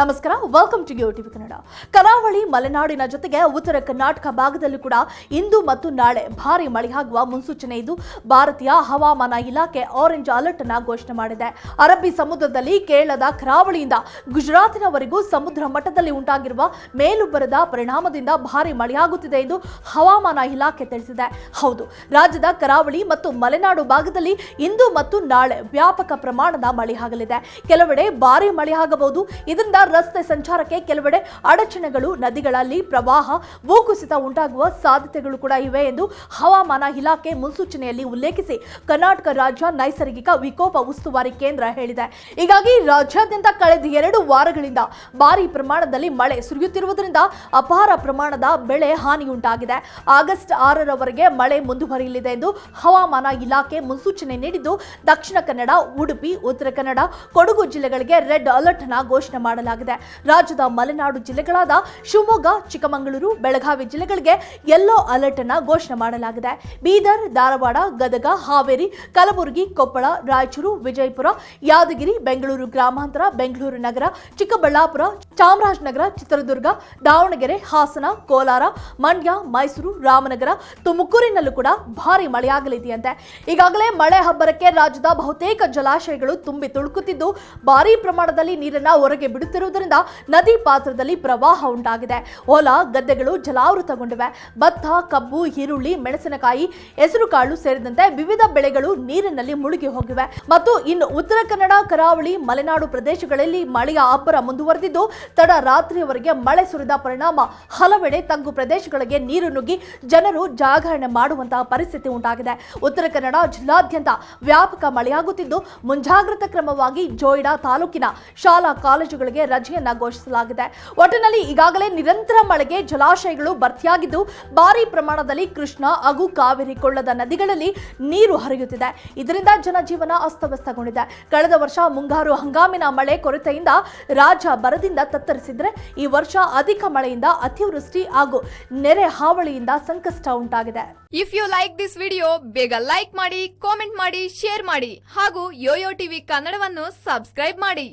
ನಮಸ್ಕಾರ welcome to TV Kannada. ಕರಾವಳಿ, ಮಲೆನಾಡಿನ ಜೊತೆಗೆ ಉತ್ತರ ಕರ್ನಾಟಕ ಭಾಗದಲ್ಲೂ ಕೂಡ ಇಂದು ಮತ್ತು ನಾಳೆ ಭಾರಿ ಮಳೆಯಾಗುವ ಮುನ್ಸೂಚನೆ ಇದ್ದು, ಭಾರತೀಯ ಹವಾಮಾನ ಇಲಾಖೆ ಆರೆಂಜ್ ಅಲರ್ಟ್ ಅನ್ನು ಘೋಷಣೆ ಮಾಡಿದೆ. ಅರಬ್ಬಿ ಸಮುದ್ರದಲ್ಲಿ ಕೇರಳದ ಕರಾವಳಿಯಿಂದ ಗುಜರಾತಿನವರೆಗೂ ಸಮುದ್ರ ಮಟ್ಟದಲ್ಲಿ ಉಂಟಾಗಿರುವ ಮೇಲುಬ್ಬರದ ಪರಿಣಾಮದಿಂದ ಭಾರಿ ಮಳೆಯಾಗುತ್ತಿದೆ ಎಂದು ಹವಾಮಾನ ಇಲಾಖೆ ತಿಳಿಸಿದೆ. ಹೌದು, ರಾಜ್ಯದ ಕರಾವಳಿ ಮತ್ತು ಮಲೆನಾಡು ಭಾಗದಲ್ಲಿ ಇಂದು ಮತ್ತು ನಾಳೆ ವ್ಯಾಪಕ ಪ್ರಮಾಣದ ಮಳೆಯಾಗಲಿದೆ ಕೆಲವೆಡೆ ಭಾರಿ ಮಳೆಯಾಗಬಹುದು ಇದರಿಂದ ರಸ್ತೆ ಸಂಚಾರಕ್ಕೆ ಕೆಲವೆಡೆ ಅಡಚಣೆಗಳು, ನದಿಗಳಲ್ಲಿ ಪ್ರವಾಹ, ಭೂಕುಸಿತ ಉಂಟಾಗುವ ಸಾಧ್ಯತೆಗಳು ಕೂಡ ಇವೆ ಎಂದು ಹವಾಮಾನ ಇಲಾಖೆ ಮುನ್ಸೂಚನೆಯಲ್ಲಿ ಉಲ್ಲೇಖಿಸಿ ಕರ್ನಾಟಕ ರಾಜ್ಯ ನೈಸರ್ಗಿಕ ವಿಕೋಪ ಉಸ್ತುವಾರಿ ಕೇಂದ್ರ ಹೇಳಿದೆ. ಹೀಗಾಗಿ ರಾಜ್ಯಾದ್ಯಂತ ಕಳೆದ ಎರಡು ವಾರಗಳಿಂದ ಭಾರಿ ಪ್ರಮಾಣದಲ್ಲಿ ಮಳೆ ಸುರಿಯುತ್ತಿರುವುದರಿಂದ ಅಪಾರ ಪ್ರಮಾಣದ ಬೆಳೆ ಹಾನಿಯುಂಟಾಗಿದೆ. ಆಗಸ್ಟ್ ಆರರವರೆಗೆ ಮಳೆ ಮುಂದುವರಿಯಲಿದೆ ಎಂದು ಹವಾಮಾನ ಇಲಾಖೆ ಮುನ್ಸೂಚನೆ ನೀಡಿದ್ದು, ದಕ್ಷಿಣ ಕನ್ನಡ, ಉಡುಪಿ, ಉತ್ತರ ಕನ್ನಡ, ಕೊಡಗು ಜಿಲ್ಲೆಗಳಿಗೆ ರೆಡ್ ಅಲರ್ಟ್ನ ಘೋಷಣೆ ಮಾಡಲಾಗಿದೆ. ರಾಜ್ಯದ ಮಲೆನಾಡು ಜಿಲ್ಲೆಗಳಾದ ಶಿವಮೊಗ್ಗ, ಚಿಕ್ಕಮಗಳೂರು, ಬೆಳಗಾವಿ ಜಿಲ್ಲೆಗಳಿಗೆ ಯೆಲ್ಲೋ ಅಲರ್ಟ್ ಅನ್ನು ಘೋಷಣೆ ಮಾಡಲಾಗಿದೆ. ಬೀದರ್, ಧಾರವಾಡ, ಗದಗ, ಹಾವೇರಿ, ಕಲಬುರಗಿ, ಕೊಪ್ಪಳ, ರಾಯಚೂರು, ವಿಜಯಪುರ, ಯಾದಗಿರಿ, ಬೆಂಗಳೂರು ಗ್ರಾಮಾಂತರ, ಬೆಂಗಳೂರು ನಗರ, ಚಿಕ್ಕಬಳ್ಳಾಪುರ, ಚಾಮರಾಜನಗರ, ಚಿತ್ರದುರ್ಗ, ದಾವಣಗೆರೆ, ಹಾಸನ, ಕೋಲಾರ, ಮಂಡ್ಯ, ಮೈಸೂರು, ರಾಮನಗರ, ತುಮಕೂರಿನಲ್ಲೂ ಕೂಡ ಭಾರಿ ಮಳೆಯಾಗಲಿದೆಯಂತೆ. ಈಗಾಗಲೇ ಮಳೆ ಹಬ್ಬರಕ್ಕೆ ರಾಜ್ಯದ ಬಹುತೇಕ ಜಲಾಶಯಗಳು ತುಂಬಿ ತುಳುಕುತ್ತಿದ್ದು, ಭಾರೀ ಪ್ರಮಾಣದಲ್ಲಿ ನೀರನ್ನ ಹೊರಗೆ ಬಿಡುತ್ತಿರುವುದರಿಂದ ನದಿ ಪಾತ್ರದಲ್ಲಿ ಪ್ರವಾಹ ಉಂಟಾಗಿದೆ. ಹೊಲ ಗದ್ದೆಗಳು ಜಲಾವೃತಗೊಂಡಿವೆ. ಭತ್ತ, ಕಬ್ಬು, ಈರುಳ್ಳಿ, ಮೆಣಸಿನಕಾಯಿ, ಹೆಸರುಕಾಳು ಸೇರಿದಂತೆ ವಿವಿಧ ಬೆಳೆಗಳು ನೀರಿನಲ್ಲಿ ಮುಳುಗಿ ಹೋಗಿವೆ. ಮತ್ತು ಇನ್ನು ಉತ್ತರ ಕನ್ನಡ, ಕರಾವಳಿ, ಮಲೆನಾಡು ಪ್ರದೇಶಗಳಲ್ಲಿ ಮಳೆಯ ಅಬ್ಬರ ಮುಂದುವರೆದಿದ್ದು, ತಡ ರಾತ್ರಿಯವರೆಗೆ ಮಳೆ ಸುರಿದ ಪರಿಣಾಮ ಹಲವೆಡೆ ತಗ್ಗು ಪ್ರದೇಶಗಳಿಗೆ ನೀರು ನುಗ್ಗಿ ಜನರು ಜಾಗರಣೆ ಮಾಡುವಂತಹ ಪರಿಸ್ಥಿತಿ ಉಂಟಾಗಿದೆ. ಉತ್ತರ ಕನ್ನಡ ಜಿಲ್ಲಾದ್ಯಂತ ವ್ಯಾಪಕ ಮಳೆಯಾಗುತ್ತಿದ್ದು, ಮುಂಜಾಗ್ರತಾ ಕ್ರಮವಾಗಿ ಜೋಯಿಡಾ ತಾಲೂಕಿನ ಶಾಲಾ ಕಾಲೇಜುಗಳಿಗೆ ರಜೆಯನ್ನ ಘೋಷಿಸಲಾಗಿದೆ. ಒಟ್ಟಿನಲ್ಲಿ ಈಗಾಗಲೇ ನಿರಂತರ ಮಳೆಗೆ ಜಲಾಶಯಗಳು ಭರ್ತಿಯಾಗಿದ್ದು, ಭಾರಿ ಪ್ರಮಾಣದಲ್ಲಿ ಕೃಷ್ಣ ಹಾಗೂ ಕಾವೇರಿ ಕೊಳ್ಳದ ನದಿಗಳಲ್ಲಿ ನೀರು ಹರಿಯುತ್ತಿದೆ. ಇದರಿಂದ ಜನಜೀವನ ಅಸ್ತವ್ಯಸ್ತಗೊಂಡಿದೆ. ಕಳೆದ ವರ್ಷ ಮುಂಗಾರು ಹಂಗಾಮಿನ ಮಳೆ ಕೊರತೆಯಿಂದ ರಾಜ್ಯ ಬರದಿಂದ ತತ್ತರಿಸಿದ್ರೆ ಈ ವರ್ಷ ಅಧಿಕ ಮಳೆಯಿಂದ ಅತಿವೃಷ್ಟಿ ಹಾಗೂ ನೆರೆ ಹಾವಳಿಯಿಂದ ಸಂಕಷ್ಟ ಉಂಟಾಗಿದೆ. If you like this video ಬೇಗ ಲೈಕ್ ಮಾಡಿ ಕಾಮೆಂಟ್ ಮಾಡಿ ಶೇರ್ ಮಾಡಿ ಹಾಗೂ ಯೋಯೋ ಟಿವಿ ಕನ್ನಡವನ್ನು ಸಬ್ಸ್ಕ್ರೈಬ್ ಮಾಡಿ.